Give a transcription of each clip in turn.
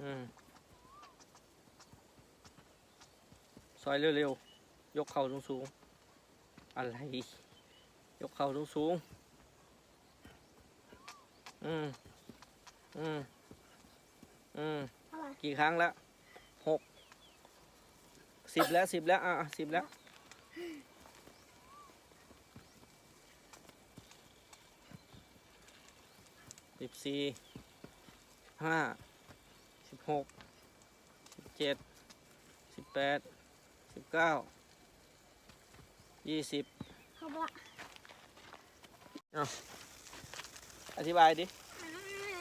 อืมซอยเร็วๆ ยกเข่าสูงๆ อะไร ยกเข่าสูงๆ อืม อืม อืมอะไรกี่ครั้งแล้วหก สิบแล้วสิบแล้ว อะสิบแล้ว สิบสี่ห้าสิบ หกสิบเจ็ดสิบแปดสิบเก้ายี่สิบเขาละอธิบายดิ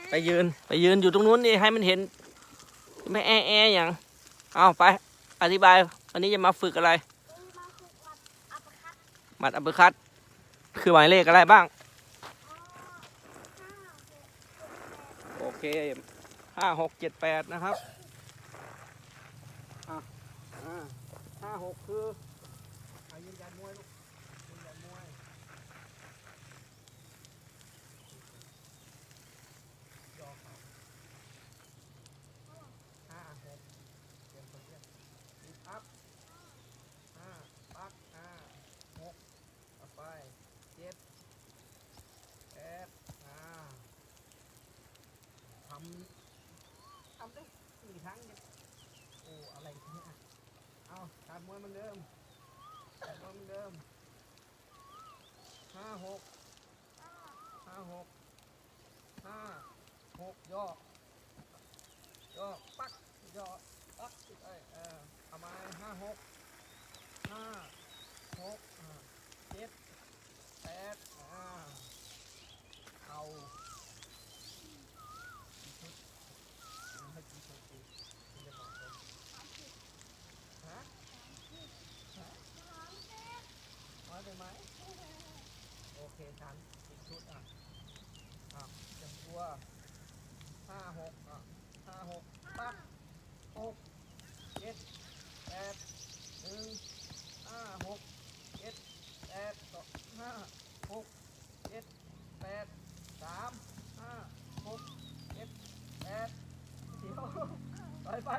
ไปยืน ไปยืนอยู่ตรงนู้นนี่ให้มันเห็น ไม่แอแออย่าง เอาไป อธิบาย วันนี้จะมาฝึกอะไรมาฝึกวัดอัปคัตหมัดอัปเปอร์คัตคือหมายเลขอะไรบ้าง โอเค ห้าหกเจ็ดแปดนะครับอะอ่าห้าหกคือยืนยันมวยลูกยืนยันมวยย่อเข่าห้าหกเตรียมตัวเตรียมลิฟต์อัพห้าปักห้าหกต่อไปเจ็ดแปดอ่าทำ ทำได้สี่ค รั้งโอ้อะไรเนี่ยเอาทำมมวยเหมันเดิมทำมวยเหมันเดิมห้าหกห้าหกห้าหกย่อย่อปักย่อปักเอ้ยเออเอามาห้าหกห้าหกเจ็ดแปดอ่าเอากี่ชุด มันให้กี่ชุดดีถึงจะเหมาะสมฮะฮะน้อยไปไหม โอเคทันสิบชุดอะอะจังตัวห้าหกอะห้าหกปั๊บหกเจ็ดแปดหนึ่งห้าหกเจ็ดแปดสองห้าหกเจ็ดแปดสามห้าหกเจ็ดแปดเดี๋ยวไปไป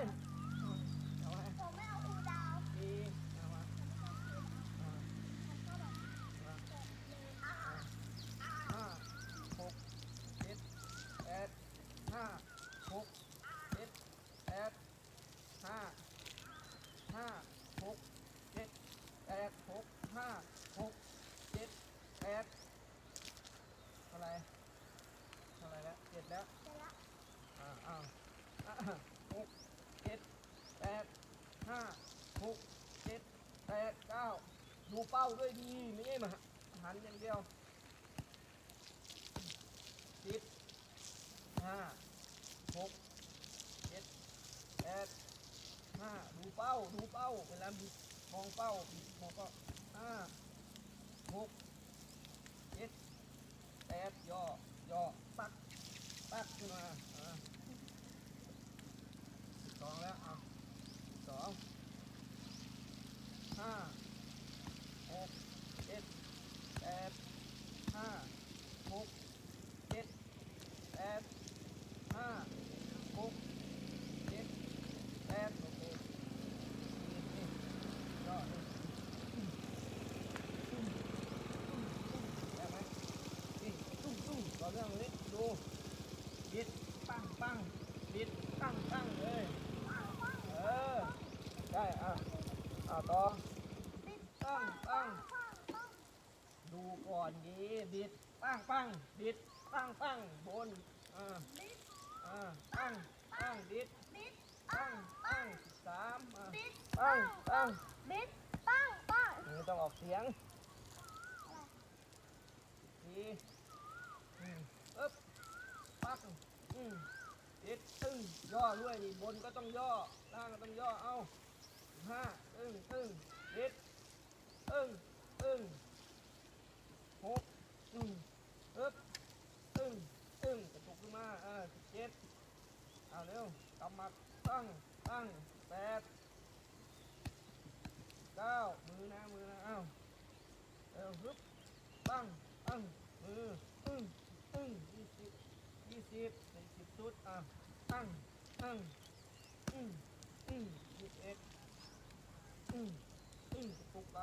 เอาไว้ ผมไม่เอาครูดาว ดีเอามาอ่าห้าหกเจ็ดแปดห้าหกเจ็ดแปดห้าห้าหกเจ็ดแปดหกห้าหกเจ็ดแปดเท่าไหรเท่าไหรแล้วเจ็ดแล้ว เสร็จแล้ว อ้าวหกเจ็ดแปดห้าหกเจ็ดแปดเก้าดูเป้าด้วยดีไม่ใช่มาหันอย่างเดียวสิบห้าหกเจ็ดแปดห้าดูเป้าดูเป้าเวลามีมองเป้ามองเป้าห้าหกเจ็ดแปดย่อย่อปักปักขึ้นมา องแล้วอะสองห้าหกเจ็ดแปดห้าหกเจ็ดแปดห้าหกเจ็ดแปดโอเคนี่นี่ย่อเลยได้ไหมนี่ตุ้มตุ้มต่อเรื่องนี้ดูบิดปังปังบิดปังปังเลย เออ ได้อะ ต่องตั้งตั้งดูก่อนดีบิดตั้งตั้งบิดตั้งตั้งบนอ่าอ่าตั้งตั้งบิดบิดตั้งตั้งสามอะบิดตั้งตั้งบิด ปังปังนี่ต้องออกเสียงดีอืมอึ๊บปักอืมบิดตึ้งย่อด้วยนี่บนก็ต้องย่อ ล่างก็ต้องย่อ เอาห้า ตึ้งตึ้งเจ็ดตึ้งตึ้งหกตึ้งอึ๊บตึ้งตึ้งกระตุกขึ้นมาเออเจ็ดเอาเร็วกำมัดตั้งตั้งแปดเก้ามือนะมือนะเอ้าเร็วฮึบตั้งตั้งมือตึ้งตึ้งยี่สิบยี่สิบสี่สิบชุดอะตั้งตั้งอืมอืมยี่สิบเอ็ด ปลุกไป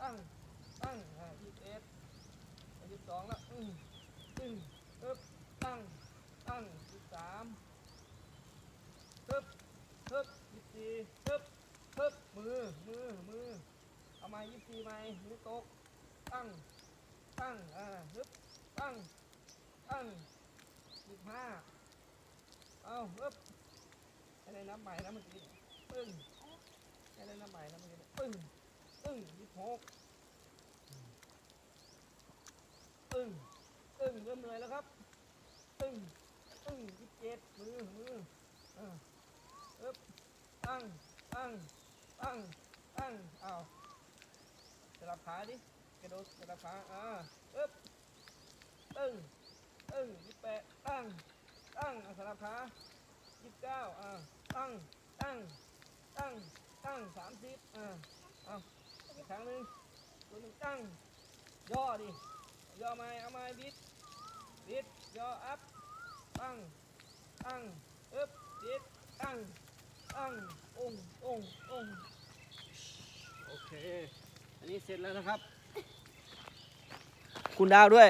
ตั้งตั้งอ่ายี่สิบเอ็ดยี่สิบสองแล้วอืมอืมอึ๊บตั้งตั้งยี่สิบสามฮึบฮึบยี่สิบสี่ฮึบฮึบมือมือมือเอามายี่สิบสี่ไหมมือตกตั้งตั้งอ่าฮึบตั้งตั้งยี่สิบห้าเอาฮึบให้ได้นับใหม่นะเมื่อกี้ปึ้ง ให้ได้นับใหม่นะเมื่อกี้ปึ้งปึ้งยี่สิบหกปึ้งปึ้งเริ่มเหนื่อยแล้วครับปึ้งปึ้งยี่สิบเจ็ดมือมืออ่าฮึบตั้งตั้งตั้งตั้งเอาสลับขาดิกระโดดสลับขาอ่าฮึบตึ้งตึ้งยี่สิบแปดตั้งตั้งสลับขายี่สิบเก้าอ่าตั้งตั้งตั้ง ตั้งสามสิบอ่าเอาอีกครั้งหนึ่งตัวหนึ่งตั้ง ย่อดิ ย่อไม้เอาไม้บิด บิด ย่ออัพ ตั้ง ตั้งอึบบิด ตั้ง ตั้ง องององโอเค อันนี้เสร็จแล้วนะครับ คุณดาวด้วย